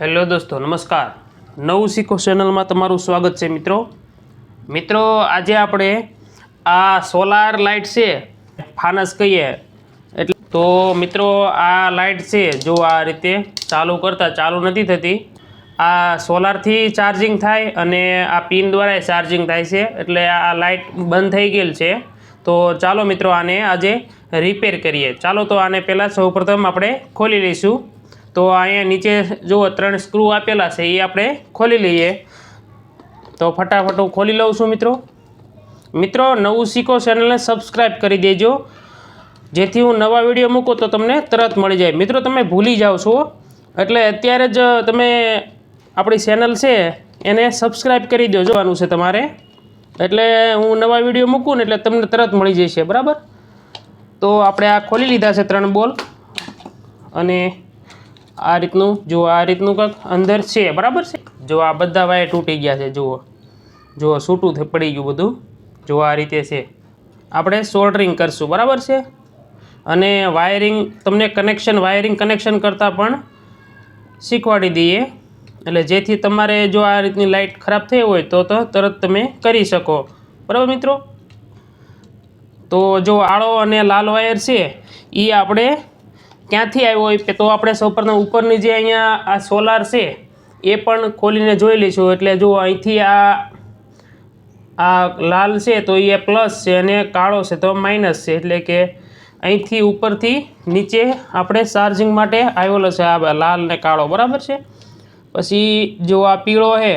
Hello દોસ્તો, નમસ્કાર. નવું શીખો ચેનલમાં તમારું સ્વાગત છે મિત્રો. મિત્રો, આજે આપણે આ સોલાર લાઇટ છે, ફાનસ કહીએ. એટલે તો મિત્રો, આ લાઇટ છે, જો આ રીતે ચાલુ કરતાં, ચાલુ નથી થતી. આ સોલારથી ચાર્જિંગ થાય અને આ પિન દ્વારા ચાર્જિંગ થાય છે. એટલે આ લાઇટ બંધ થઈ ગયેલ છે. તો ચાલો મિત્રો, આને આજે રિપેર કરીએ. ચાલો તો આને પહેલાં સૌપ્રથમ આપણે ખોલી લઈશું. તો અહીંયા નીચે જુઓ, ત્રણ સ્ક્રૂ આપેલા છે એ આપણે ખોલી લઈએ. તો ફટાફટ હું ખોલી લઉં છું, મિત્રો. મિત્રો, નવું શીખો ચેનલને સબસ્ક્રાઈબ કરી દેજો. જેથી હું નવા વીડિયો મૂકું તો તમને તરત મળી જાય. મિત્રો, તમે ભૂલી જાઓ છો. એટલે અત્યારે જ તમે આપણી ચેનલ છે, એને સબસ્ક્રાઈબ કરી દો, જોવાનું છે તમારે. એટલે હું નવા વીડિયો મૂકું ને એટલે તમને તરત મળી જશે, બરાબર? તો આપણે આ ખોલી લીધા છે ત્રણ બોલ. અને આ રીતનું જો આ રીતનું કંઈક અંદર છે, બરાબર છે? જો આ બધા વાયર તૂટી ગયા છે, જુઓ. જુઓ છૂટું થઈ પડી ગયું બધું. જો આ રીતે છે. આપણે સોલ્ડરિંગ કરશું, બરાબર છે? અને વાયરિંગ તમને કનેક્શન વાયરિંગ કનેક્શન કરતાં પણ શીખવાડી દઈએ. એટલે જેથી તમારે જો આ રીતની લાઇટ ખરાબ થઈ હોય તો તરત તમે કરી શકો. બરાબર મિત્રો? તો જો આળો અને લાલ વાયર છે એ આપણે ક્યાંથી આવ્યો હોય તો આપણે સૌપ્રથમ ઉપરની જે અહીંયા આ સોલાર છે, એ પણ ખોલીને જોઈ લઈશું. એટલે જો અહીંથી આ આ લાલ છે તો એ પ્લસ છે અને કાળો છે તો માઇનસ છે. એટલે કે અહીંથી ઉપરથી નીચે આપણે ચાર્જિંગ માટે આવેલો છે આ લાલ ને કાળો. બરાબર છે? પછી જો આ પીળો છે,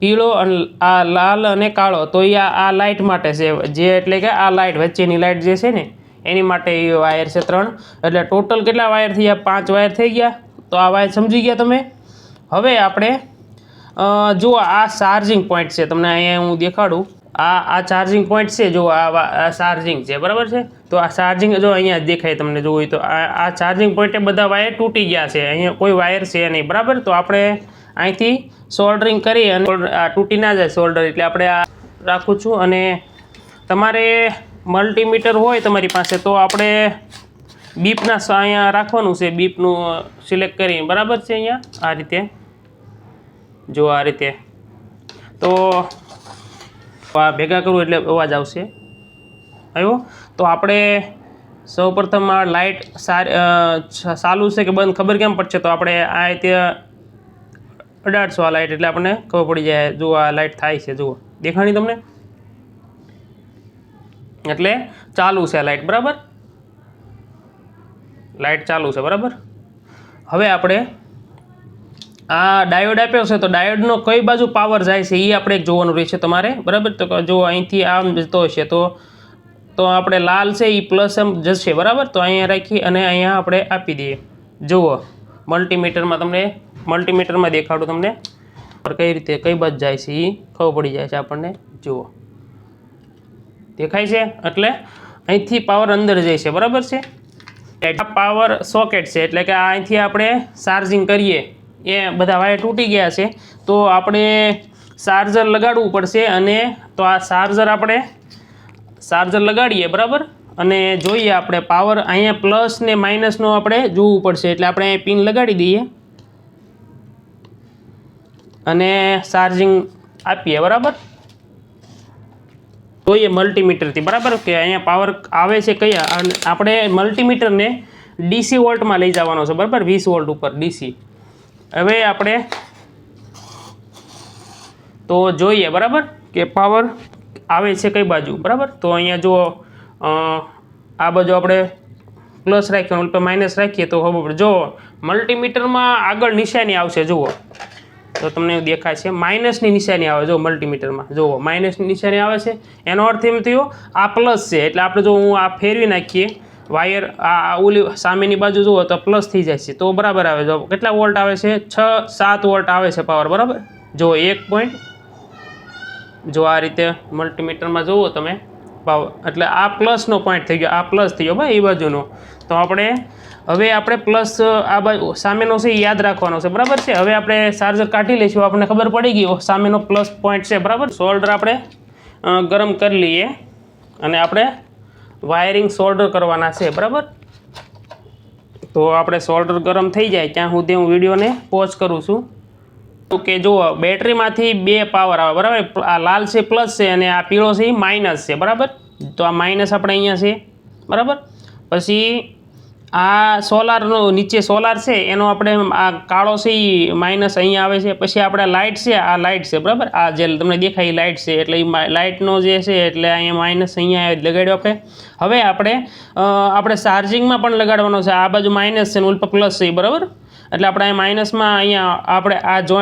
પીળો અને આ લાલ અને કાળો તો એ આ આ લાઇટ માટે છે. જે એટલે કે આ લાઇટ વચ્ચેની લાઇટ જે છે ને એની માટે એ વાયર છે ત્રણ. એટલે ટોટલ કેટલા વાયર થઈ ગયા પાંચ વાયર થઈ ગયા. તો આ વાયર સમજી ગયા તમે? હવે આપણે જો આ ચાર્જિંગ પોઈન્ટ છે. તમને અહીંયા હું દેખાડું. આ આ ચાર્જિંગ પોઈન્ટ છે. જો આ ચાર્જિંગ છે. બરાબર છે? તો આ ચાર્જિંગ જો અહીંયા દેખાય તમને જોવું તો આ ચાર્જિંગ પોઈન્ટે બધા વાયર તૂટી ગયા છે. અહીંયા કોઈ વાયર છે નહીં. બરાબર? તો આપણે અહીંથી સોલ્ડરિંગ કરી અને તૂટી ના જાય સોલ્ડર એટલે આપણે આ રાખું છું અને તમારે મલ્ટીમીટર હોય તમારી પાસે, તો આપણે બીપના અહીંયા રાખવાનું છે, બીપનું સિલેક્ટ કરીને. બરાબર છે અહીંયા? આ રીતે. જો આ રીતે. તો આ ભેગા કરવું એટલે અવાજ આવશે. આવ્યો? તો આપણે સૌપ્રથમ આ લાઇટ સારી ચાલુ છે કે બંધ ખબર કેમ પડશે? તો આપણે આ રીતે અઢારસો આ લાઇટ એટલે આપણને ખબર પડી જાય જુઓ આ લાઇટ થાય છે. જુઓ. દેખાણી તમને? એટલે ચાલુ છે લાઇટ બરાબર? લાઇટ ચાલુ છે, બરાબર? હવે આપણે આ ડાયોડ આપ્યો છે, તો ડાયોડનો કઈ બાજુ પાવર જાય છે એ આપણે જોવાનું રહેશે તમારે, બરાબર? તો જો અહીંથી આમ જતો હશે, તો તો આપણે લાલ છે એ પ્લસ એમ જશે, બરાબર? તો અહીંયા રાખી અને અહીંયા આપણે આપી દઈએ. જુઓ મલ્ટીમીટરમાં તમને મલ્ટીમીટરમાં દેખાડું તમને કઈ રીતે, કઈ બાજુ જાય છે એ ખબર પડી જાય છે આપણને. જુઓ. દેખાય છે? એટલે અહીંથી પાવર અંદર જાય છે, બરાબર છે? આ પાવર સોકેટ છે, એટલે કે આ અહીંથી આપણે ચાર્જિંગ કરીએ, એ બધા વાયર તૂટી ગયા છે. તો આપણે ચાર્જર લગાડવું પડશે અને તો આ ચાર્જર આપણે ચાર્જર લગાડીએ, બરાબર? અને જોઈએ આપણે પાવર અહીંયા પ્લસ ને માઇનસનો આપણે જોવું પડશે, એટલે આપણે પિન લગાડી દઈએ. અને ચાર્જિંગ આપીએ, બરાબર? જોઈએ મલ્ટીમીટરથી બરાબર? કે અહીંયા પાવર આવે છે કયા? આપણે મલ્ટીમીટરને ડીસી વોલ્ટમાં લઈ જવાનો છે, બરાબર? વીસ વોલ્ટ ઉપર ડીસી હવે આપણે તો જોઈએ, બરાબર? કે પાવર આવે છે કઈ બાજુ, બરાબર? તો અહીંયા જો આ બાજુ આપણે પ્લસ રાખીએ ઉલટો માઇનસ રાખીએ તો હવે જો મલ્ટીમીટરમાં આગળ નિશાની આવશે, જુઓ. તો તમને એવું દેખાય છે, માઇનસની નિશાની આવે જો મલ્ટીમીટરમાં જુઓ, માઇનસની નિશાની આવે છે. એનો અર્થ એમ થયો, આ પ્લસ છે, એટલે આપણે જો હું આ ફેરવી નાખીએ વાયર આ ઓલી સામેની બાજુ જુઓ તો પ્લસ થઈ જાય છે. તો બરાબર આવે જો, કેટલા વોલ્ટ આવે છે? છ, સાત વોલ્ટ આવે છે પાવર બરાબર? જો એક પોઈન્ટ જો આ રીતે મલ્ટીમીટરમાં જુઓ તમે પાવર એટલે આ પ્લસનો પોઈન્ટ થઈ ગયો, આ પ્લસ થઈ ગયો, ભાઈ, એ બાજુનો. તો આપણે હવે આપણે પ્લસ આ બાજુ સામેનો છે યાદ રાખવાનો છે. બરાબર છે? હવે આપણે ચાર્જર કાઢી લઈશું. આપણને ખબર પડી ગઈ સામેનો પ્લસ પોઈન્ટ છે. બરાબર? સોલ્ડર આપણે ગરમ કરી લઈએ. અને આપણે વાયરિંગ સોલ્ડર કરવાના છે. બરાબર? તો આપણે સોલ્ડર ગરમ થઈ જાય ત્યાં સુધી હું વિડીયોને પોઝ કરું છું. ઓકે, જુઓ, બેટરીમાંથી બે પાવર આવે. બરાબર? આ લાલ છે પ્લસ છે અને આ પીળો છે એ માઇનસ છે. બરાબર? તો આ માઇનસ આપણે અહીંયા છે. બરાબર? પછી આ સોલારનો નીચે સોલાર છે, એનો આપણે આ કાળો છે એ માઇનસ અહીંયા આવે છે, પછી આપણે લાઇટ છે, આ લાઇટ છે, બરાબર? આ જે તમને દેખાય લાઇટ છે, એટલે એ લાઇટનો જે છે, એટલે અહીંયા માઇનસ અહીંયા લગાડ્યો આપણે. હવે આપણે આપણે ચાર્જિંગમાં પણ લગાડવાનો છે, આ બાજુ માઇનસ છે ને ઉલ્પ પ્લસ છે બરાબર? એટલે આપણે અહીંયા માઇનસમાં અહીંયા આપણે આ જો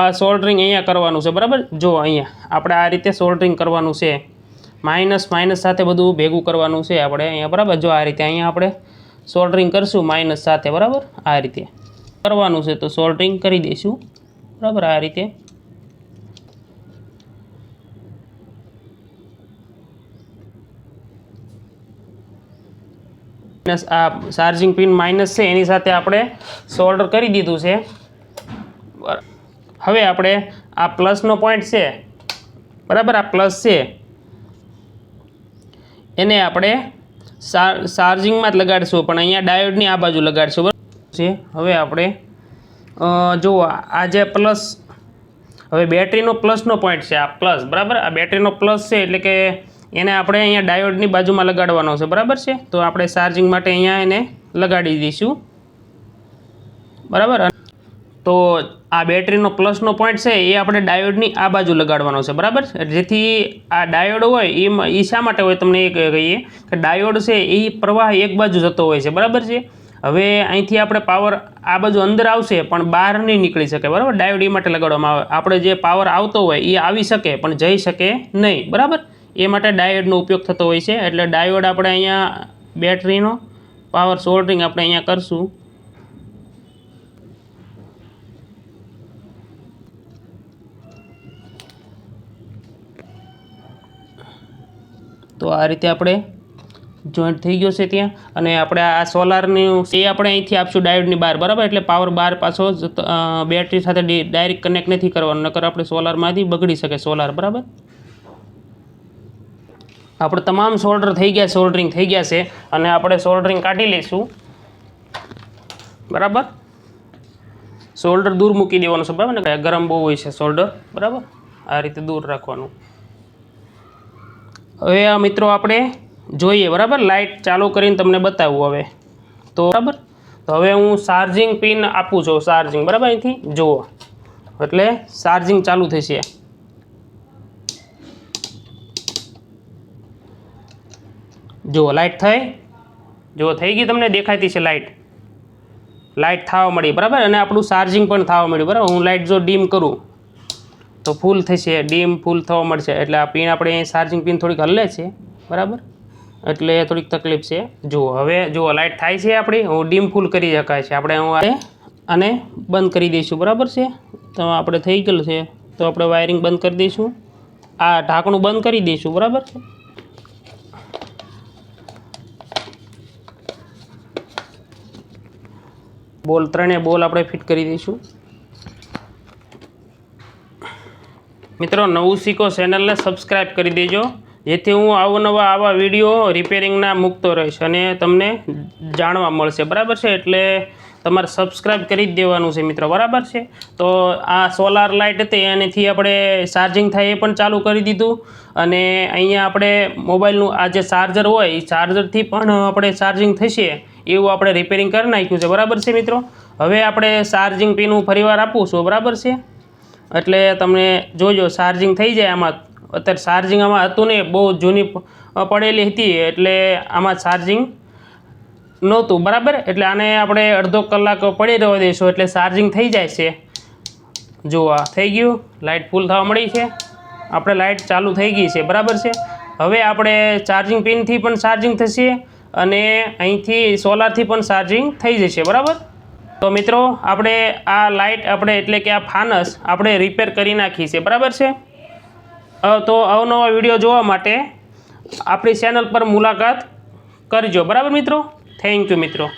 આ સોલ્ડરિંગ અહીંયા કરવાનું છે, બરાબર? જો અહીંયા, આપણે આ રીતે સોલ્ડરિંગ કરવાનું છે. માઇનસ માઇનસ સાથે બધું ભેગું કરવાનું છે આપણે અહીંયા, બરાબર? જો આ રીતે અહીંયા આપણે સોલ્ડરિંગ કરશું, માઇનસ સાથે, બરાબર? આ રીતે. કરવાનું છે તો સોલ્ડરિંગ કરી દઈશું. બરાબર? આ રીતે. આ ચાર્જિંગ પિન માઇનસ છે, એની સાથે આપણે સોલ્ડર કરી દીધું છે. હવે આપણે આ પ્લસનો પોઈન્ટ છે. બરાબર? આ પ્લસ છે. એને આપણે ચાર્જિંગમાં જ લગાડીશું, પણ અહીંયા ડાયોડની આ બાજુ લગાડશું, બરાબર? છે, હવે આપણે જુઓ, આ જે પ્લસ, હવે બેટરીનો પ્લસનો પોઈન્ટ છે, આ પ્લસ, બરાબર? આ બેટરીનો પ્લસ છે, એટલે કે એને આપણે અહીંયા ડાયોડની બાજુમાં લગાડવાનો છે, બરાબર છે? તો આપણે ચાર્જિંગ માટે અહીંયા એને લગાડી દઈશું. બરાબર? તો આ બેટરીનો પ્લસનો પોઈન્ટ છે, એ આપણે ડાયોડની આ બાજુ લગાડવાનો છે, બરાબર? જેથી આ ડાયોડ હોય એમાં એ શા માટે હોય તમને એ કહીએ? કે ડાયોડ છે, એ પ્રવાહ એક બાજુ જતો હોય છે, બરાબર છે? હવે અહીંથી આપણે પાવર આ બાજુ અંદર આવશે, પણ બહાર નહીં નીકળી શકે, બરાબર? ડાયોડ એ માટે લગાડવામાં આવે. આપણે જે પાવર આવતો હોય, એ આવી શકે, પણ જઈ શકે નહીં, બરાબર? એ માટે ડાયોડનો ઉપયોગ થતો હોય છે, એટલે ડાયોડ આપણે અહીંયા બેટરીનો પાવર સોલ્ડરિંગ આપણે અહીંયા કરશું. તો આ રીતે આપણે જોઈન્ટ થઈ ગયો છે ત્યાં. અને આપણે આ સોલારની એ આપણે અહીંથી આપશું ડાયોડની બહાર, બરાબર? એટલે પાવર બહાર પાછો બેટરી સાથે ડાયરેક્ટ કનેક્ટ નથી કરવાનું, નકર આપણે સોલારમાંથી બગડી શકે સોલાર બરાબર? આપણે તમામ સોલ્ડર થઈ ગયા સોલ્ડરિંગ થઈ ગયા છે. અને આપણે સોલ્ડરિંગ કાઢી લઈશું. બરાબર? સોલ્ડર દૂર મૂકી દેવાનું છે, બરાબર? ને ગરમ બહુ હોય છે શોલ્ડર બરાબર? આ રીતે દૂર રાખવાનું. હવે આ મિત્રો આપણે જોઈએ, બરાબર? લાઇટ ચાલુ કરીને તમને બતાવું હવે. તો બરાબર? તો હવે હું ચાર્જિંગ પિન આપું છું ચાર્જિંગ બરાબર? અહીંથી જુઓ. એટલે ચાર્જિંગ ચાલુ થશે. જુઓ લાઇટ થઈ? જુઓ, થઈ ગઈ તમને? દેખાતી છે લાઇટ લાઇટ થવા મળી, બરાબર? અને આપણું ચાર્જિંગ પણ થવા મળ્યું, બરાબર? હું લાઇટ જો ડીમ કરું તો ફૂલ થશે, ડીમ ફૂલ થવા મળશે. એટલે આ પિન આપણે ચાર્જિંગ પિન થોડીક હલે છે, બરાબર? એટલે થોડીક તકલીફ છે. જુઓ, હવે જુઓ લાઇટ થાય છે આપણી. હું ડીમ ફૂલ કરી શકાય છે. આપણે હું આને બંધ કરી દઈશું, બરાબર છે? તો આપણે થઈ ગયેલું છે. તો આપણે વાયરિંગ બંધ કરી દઈશું. આ ઢાંકણું બંધ કરી દઈશું, બરાબર છે? બોલ ત્રણેય બોલ આપણે ફિટ કરી દઈશું. મિત્રો, નવું શીખો ચેનલને સબસ્ક્રાઈબ કરી દેજો. જેથી હું અવનવા આવા વીડિયો રિપેરિંગના મૂકતો રહીશ અને તમને જાણવા મળશે. બરાબર છે? એટલે તમારે સબસ્ક્રાઈબ કરી જ દેવાનું છે મિત્રો, બરાબર છે? તો આ સોલાર લાઇટ હતી, એનાથી આપણે ચાર્જિંગ થાય એ પણ ચાલુ કરી દીધું. અને અહીંયા આપણે મોબાઈલનું આ જે ચાર્જર હોય, એ ચાર્જરથી પણ આપણે ચાર્જિંગ થશે, એવું આપણે રિપેરિંગ કરી નાખ્યું છે. બરાબર છે મિત્રો? હવે આપણે ચાર્જિંગ પિન ફરીવાર આપું છું. બરાબર છે? એટલે તમને જોજો ચાર્જિંગ થઈ જાય આમાં. અત્યારે ચાર્જિંગ આમાં હતું નહીં, બહુ જૂની પડેલી હતી, એટલે આમાં ચાર્જિંગ નહોતું, બરાબર? એટલે આને આપણે અડધો કલાક પડી રહેવા દઈશું, એટલે ચાર્જિંગ થઈ જાય છે. જુઓ થઈ ગયું લાઇટ ફૂલ થવા મળી છે. આપણે લાઇટ ચાલુ થઈ ગઈ છે, બરાબર છે? હવે આપણે ચાર્જિંગ પિનથી પણ ચાર્જિંગ થશે અને અહીંથી સોલારથી પણ ચાર્જિંગ થઈ જશે, બરાબર? તો મિત્રો, આપણે આ લાઇટ આપણે એટલે કે આ ફાનસ આપણે રિપેર કરી નાખી છે. બરાબર છે? તો અવનવા વીડિયો જોવા માટે આપણી ચેનલ પર મુલાકાત કરજો. બરાબર મિત્રો? થેન્ક યુ મિત્રો.